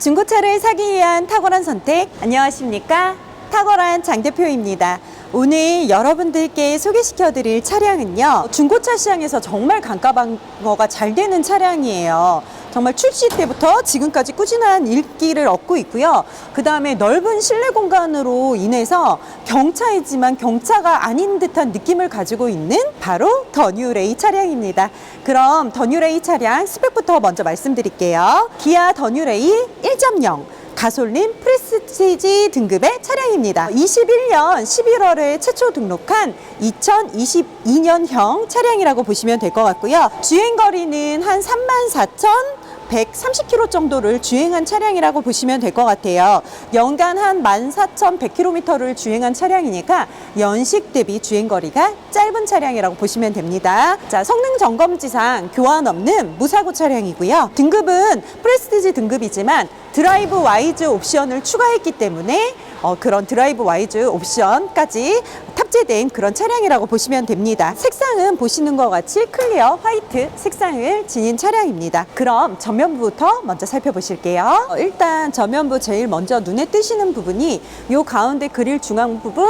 중고차를 사기 위한 탁월한 선택. 안녕하십니까? 탁월한 장 대표입니다 오늘 여러분들께 소개시켜 드릴 차량은요 중고차 시장에서 정말 강가방어가 잘 되는 차량이에요. 정말 출시 때부터 지금까지 꾸준한 일기를 얻고 있고요. 그 다음에 넓은 실내 공간으로 인해서 경차이지만 경차가 아닌 듯한 느낌을 가지고 있는 바로 더 뉴레이 차량입니다. 그럼 더 뉴레이 차량 스펙부터 먼저 말씀드릴게요. 기아 더 뉴레이 1.0 가솔린 프레스티지 등급의 차량입니다. 21년 11월에 최초 등록한 2022년형 차량이라고 보시면 될 것 같고요. 주행 거리는 한 34,130km 정도를 주행한 차량이라고 보시면 될 것 같아요. 연간 한 14,100km를 주행한 차량이니까 연식 대비 주행 거리가 짧은 차량이라고 보시면 됩니다. 자, 성능 점검지상 교환 없는 무사고 차량이고요. 등급은 프레스티지 등급이지만 드라이브 와이즈 옵션을 추가했기 때문에 어, 그런 드라이브 와이즈 옵션까지 탑재된 그런 차량이라고 보시면 됩니다. 색상은 보시는 것 같이 클리어 화이트 색상을 지닌 차량입니다. 그럼 전면부부터 먼저 살펴보실게요. 어, 일단 전면부 제일 먼저 눈에 띄시는 부분이 이 가운데 그릴 중앙 부분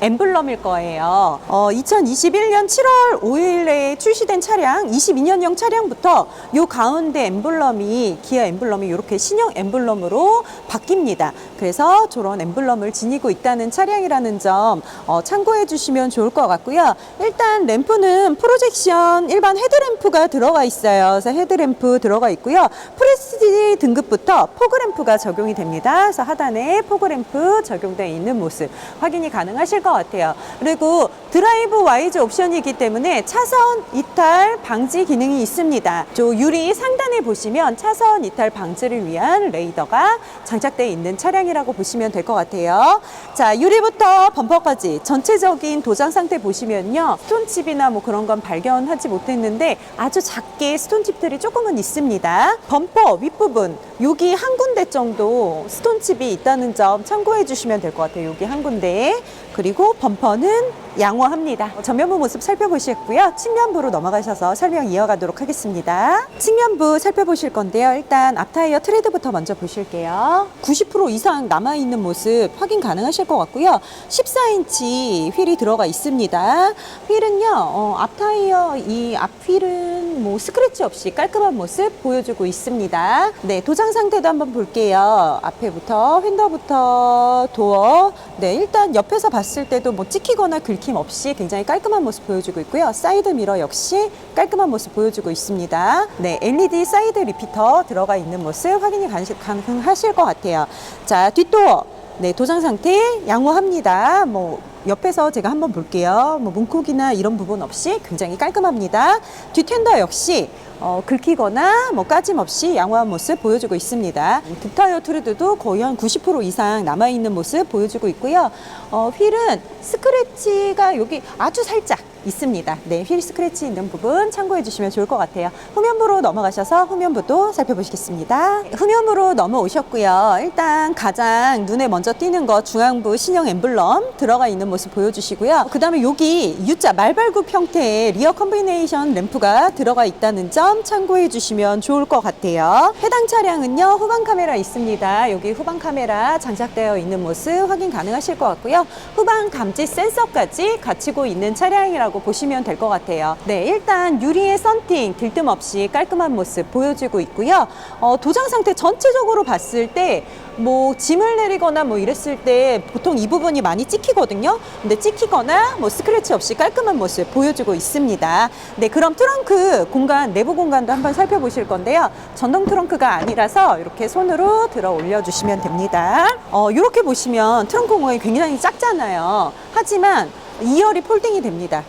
엠블럼일 거예요. 어, 2021년 7월 5일에 출시된 차량, 22년형 차량부터 요 가운데 엠블럼이 기아 엠블럼이 이렇게 신형 엠블럼으로 바뀝니다. 그래서 저런 엠블럼을 지니고 있다는 차량이라는 점 어, 참고해 주시면 좋을 것 같고요. 일단 램프는 프로젝션 일반 헤드램프가 들어가 있어요. 그래서 헤드램프 들어가 있고요. 프레스티지 등급부터 포그램프가 적용이 됩니다. 그래서 하단에 포그램프 적용되어 있는 모습 확인이 가능하실 것 같아요. 그리고 드라이브 와이즈 옵션이기 때문에 차선 이탈 방지 기능이 있습니다. 저 유리 상단에 보시면 차선 이탈 방지를 위한 레이더가 장착되어 있는 차량 이라고 보시면 될 것 같아요. 자, 유리부터 범퍼까지 전체적인 도장 상태 보시면요. 스톤칩이나 뭐 그런 건 발견하지 못했는데 아주 작게 스톤칩들이 조금은 있습니다. 범퍼 윗부분 여기 한 군데 정도 스톤칩이 있다는 점 참고해 주시면 될 것 같아요. 여기 한 군데. 그리고 범퍼는 양호합니다. 전면부 모습 살펴보셨고요. 측면부로 넘어가셔서 설명 이어가도록 하겠습니다. 측면부 살펴보실 건데요. 일단 앞타이어 트레드부터 먼저 보실게요. 90% 이상 남아있는 모습 확인 가능하실 것 같고요. 14인치 휠이 들어가 있습니다. 휠은요, 어, 앞타이어 이 앞휠은 뭐 스크래치 없이 깔끔한 모습 보여주고 있습니다. 네, 도장 상태도 한번 볼게요. 앞에부터, 휀더부터, 도어. 네, 일단 옆에서 봤을 때도 뭐 찍히거나 긁힘 없이 굉장히 깔끔한 모습 보여주고 있고요. 사이드 미러 역시 깔끔한 모습 보여주고 있습니다. 네, LED 사이드 리피터 들어가 있는 모습 확인이 가능하실 것 같아요. 자, 뒷도어. 네, 도장 상태 양호합니다. 뭐 옆에서 제가 한번 볼게요. 뭐 문콕이나 이런 부분 없이 굉장히 깔끔합니다. 뒷텐더 역시 어, 긁히거나 뭐 까짐 없이 양호한 모습 보여주고 있습니다. 뒷타이어 트루드도 거의 한 90% 이상 남아있는 모습 보여주고 있고요. 어, 휠은 스크래치가 여기 아주 살짝 있습니다. 네, 휠 스크래치 있는 부분 참고해 주시면 좋을 것 같아요. 후면부로 넘어가셔서 후면부도 살펴보시겠습니다. 후면부로 넘어오셨고요. 일단 가장 눈에 먼저 띄는 거 중앙부 신형 엠블럼 들어가 있는 모습 보여주시고요. 그 다음에 여기 U자 말발굽 형태의 리어 컨비네이션 램프가 들어가 있다는 점 참고해 주시면 좋을 것 같아요. 해당 차량은요, 후방 카메라 있습니다. 여기 후방 카메라 장착되어 있는 모습 확인 가능하실 것 같고요. 후방 감지 센서까지 갖추고 있는 차량이라고 보시면 될 것 같아요. 네, 일단 유리의 썬팅 들뜸 없이 깔끔한 모습 보여주고 있고요. 어, 도장 상태 전체적으로 봤을 때 뭐 짐을 내리거나 뭐 이랬을 때 보통 이 부분이 많이 찍히거든요. 근데 찍히거나 뭐 스크래치 없이 깔끔한 모습 보여주고 있습니다. 네, 그럼 트렁크 공간 내부 공간도 한번 살펴보실 건데요. 전동 트렁크가 아니라서 이렇게 손으로 들어 올려 주시면 됩니다. 어, 이렇게 보시면 트렁크 공간이 굉장히 작잖아요. 하지만 2열이 폴딩이 됩니다.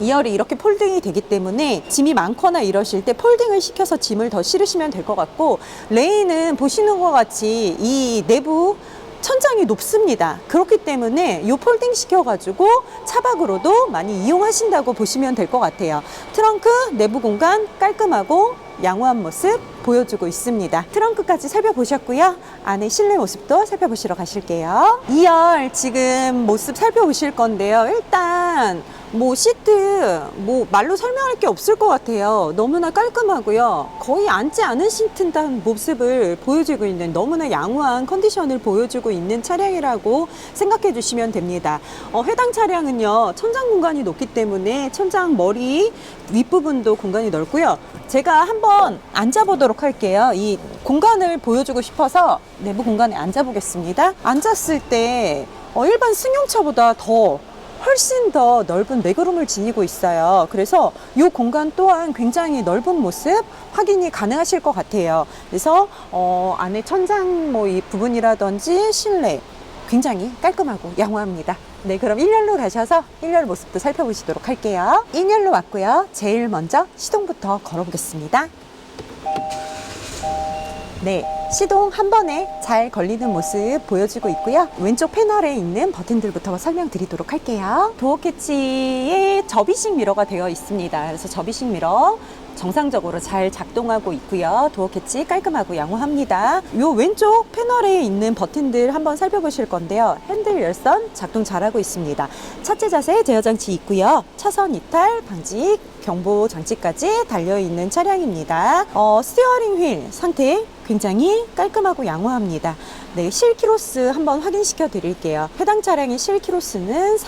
2열이 이렇게 폴딩이 되기 때문에 짐이 많거나 이러실 때 폴딩을 시켜서 짐을 더 실으시면 될 것 같고 레인은 보시는 것 같이 이 내부 천장이 높습니다. 그렇기 때문에 이 폴딩 시켜가지고 차박으로도 많이 이용하신다고 보시면 될 것 같아요. 트렁크 내부 공간 깔끔하고 양호한 모습 보여주고 있습니다. 트렁크까지 살펴보셨고요. 안에 실내 모습도 살펴보시러 가실게요. 2열 지금 모습 살펴보실 건데요. 일단 뭐 시트 뭐 말로 설명할 게 없을 것 같아요. 너무나 깔끔하고요. 거의 앉지 않으신 듯한 모습을 보여주고 있는 너무나 양호한 컨디션을 보여주고 있는 차량이라고 생각해 주시면 됩니다. 어, 해당 차량은요 천장 공간이 높기 때문에 천장 머리 윗부분도 공간이 넓고요. 제가 한번 앉아보도록 할게요. 이 공간을 보여주고 싶어서 내부 공간에 앉아보겠습니다. 앉았을 때 어, 일반 승용차보다 더 훨씬 더 넓은 레그룸을 지니고 있어요. 그래서 이 공간 또한 굉장히 넓은 모습 확인이 가능하실 것 같아요. 그래서 어, 안에 천장 뭐 이 부분이라든지 실내 굉장히 깔끔하고 양호합니다. 네, 그럼 1열로 가셔서 1열 모습도 살펴보시도록 할게요. 1열로 왔고요. 제일 먼저 시동부터 걸어보겠습니다. 네, 시동 한 번에 잘 걸리는 모습 보여주고 있고요. 왼쪽 패널에 있는 버튼들부터 설명드리도록 할게요. 도어 캐치에 접이식 미러가 되어 있습니다. 그래서 접이식 미러 정상적으로 잘 작동하고 있고요. 도어 캐치 깔끔하고 양호합니다. 요 왼쪽 패널에 있는 버튼들 한번 살펴보실 건데요. 핸들 열선 작동 잘하고 있습니다. 차체 자세 제어 장치 있고요. 차선 이탈 방지 경보 장치까지 달려 있는 차량입니다. 어, 스티어링 휠 상태 굉장히 깔끔하고 양호합니다. 네, 실키로스 한번 확인시켜 드릴게요. 해당 차량의 실키로스는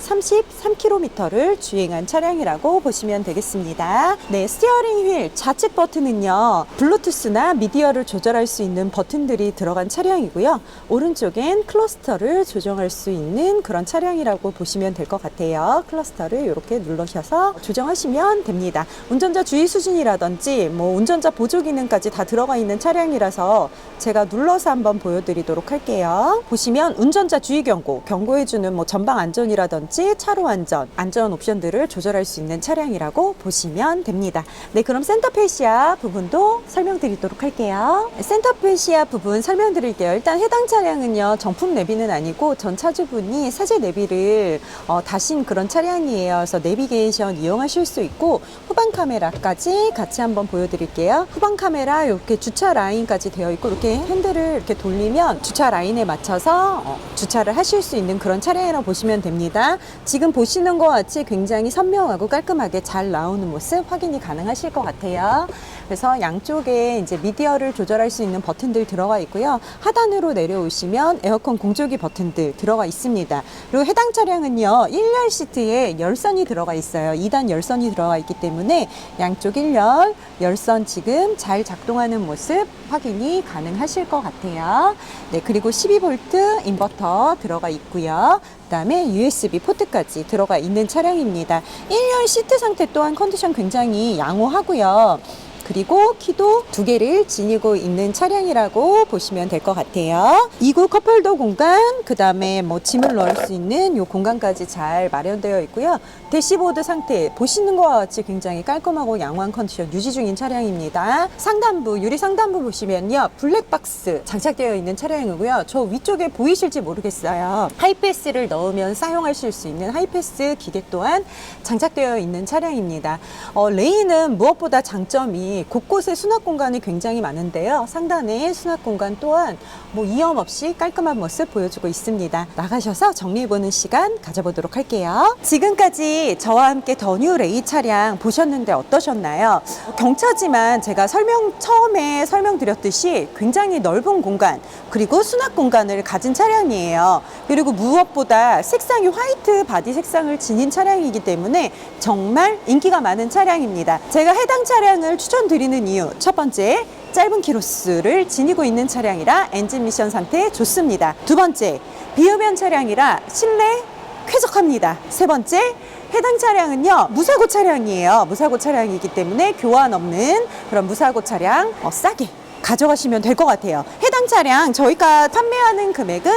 34,133km를 주행한 차량이라고 보시면 되겠습니다. 네, 스티어링 휠 좌측 버튼은요, 블루투스나 미디어를 조절할 수 있는 버튼들이 들어간 차량이고요. 오른쪽엔 클러스터를 조정할 수 있는 그런 차량이라고 보시면 될 것 같아요. 클러스터를 이렇게 눌러셔서 조정하시면 됩니다. 운전자 주의 수준이라든지 뭐 운전자 보조 기능까지 다 들어가 있는 차량이라서 제가 눌러서 한번 보여드리도록 할게요. 보시면 운전자 주의 경고, 경고해주는 뭐 전방 안전이라든지 차로 안전, 안전 옵션들을 조절할 수 있는 차량이라고 보시면 됩니다. 네, 그럼 센터페시아 부분도 설명드리도록 할게요. 센터페시아 부분 설명드릴게요. 일단 해당 차량은요, 정품 내비는 아니고 전 차주분이 사제 내비를 어, 다신 그런 차량이에요. 그래서 내비게이션 이용하실 수 있고 후방 카메라까지 같이 한번 보여드릴게요. 후방 카메라 이렇게 주차 라인까지 되어 있고 이렇게 핸들을 이렇게 돌리면 주차 라인에 맞춰서 어, 주차를 하실 수 있는 그런 차량이라고 보시면 됩니다. 지금 보시는 것 같이 굉장히 선명하고 깔끔하게 잘 나오는 모습 확인이 가능하실 것 같아요. 그래서 양쪽에 이제 미디어를 조절할 수 있는 버튼들 들어가 있고요. 하단으로 내려오시면 에어컨 공조기 버튼들 들어가 있습니다. 그리고 해당 차량은요, 1열 시트에 열선이 들어가 있어요. 2단 열선이 들어가 있기 때문에 양쪽 1열 열선 지금 잘 작동하는 모습 확인이 가능하실 것 같아요. 네, 그리고 12V 인버터 들어가 있고요. 그다음에 USB 포트까지 들어가 있는 차량입니다. 1열 시트 상태 또한 컨디션 굉장히 양호하고요. 그리고 키도 두 개를 지니고 있는 차량이라고 보시면 될 것 같아요. 이구 컵홀더 공간, 그 다음에 뭐 짐을 넣을 수 있는 이 공간까지 잘 마련되어 있고요. 대시보드 상태 보시는 것과 같이 굉장히 깔끔하고 양호한 컨디션 유지 중인 차량입니다. 상단부, 유리 상단부 보시면요. 블랙박스 장착되어 있는 차량이고요. 저 위쪽에 보이실지 모르겠어요. 하이패스를 넣으면 사용하실 수 있는 하이패스 기계 또한 장착되어 있는 차량입니다. 어, 레인은 무엇보다 장점이 곳곳에 수납 공간이 굉장히 많은데요. 상단에 수납 공간 또한 뭐 이염 없이 깔끔한 모습 보여주고 있습니다. 나가셔서 정리해보는 시간 가져보도록 할게요. 지금까지 저와 함께 더 뉴 레이 차량 보셨는데 어떠셨나요? 경차지만 제가 설명 처음에 설명드렸듯이 굉장히 넓은 공간 그리고 수납 공간을 가진 차량이에요. 그리고 무엇보다 색상이 화이트 바디 색상을 지닌 차량이기 때문에 정말 인기가 많은 차량입니다. 제가 해당 차량을 추천드리는 이유 첫 번째 짧은 키로수를 지니고 있는 차량이라 엔진 미션 상태 좋습니다. 두 번째 비흡연 차량이라 실내 쾌적합니다. 세 번째 해당 차량은요 무사고 차량이에요. 무사고 차량이기 때문에 교환 없는 그런 무사고 차량 어, 싸게 가져가시면 될 것 같아요. 해당 차량 저희가 판매하는 금액은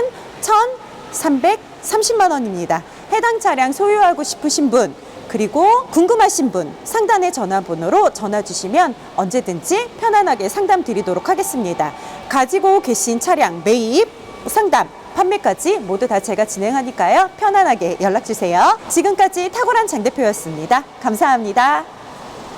1,330만 원입니다. 해당 차량 소유하고 싶으신 분 그리고 궁금하신 분 상단의 전화번호로 전화 주시면 언제든지 편안하게 상담 드리도록 하겠습니다. 가지고 계신 차량 매입, 상담, 판매까지 모두 다 제가 진행하니까요. 편안하게 연락 주세요. 지금까지 탁월한 장 대표였습니다. 감사합니다.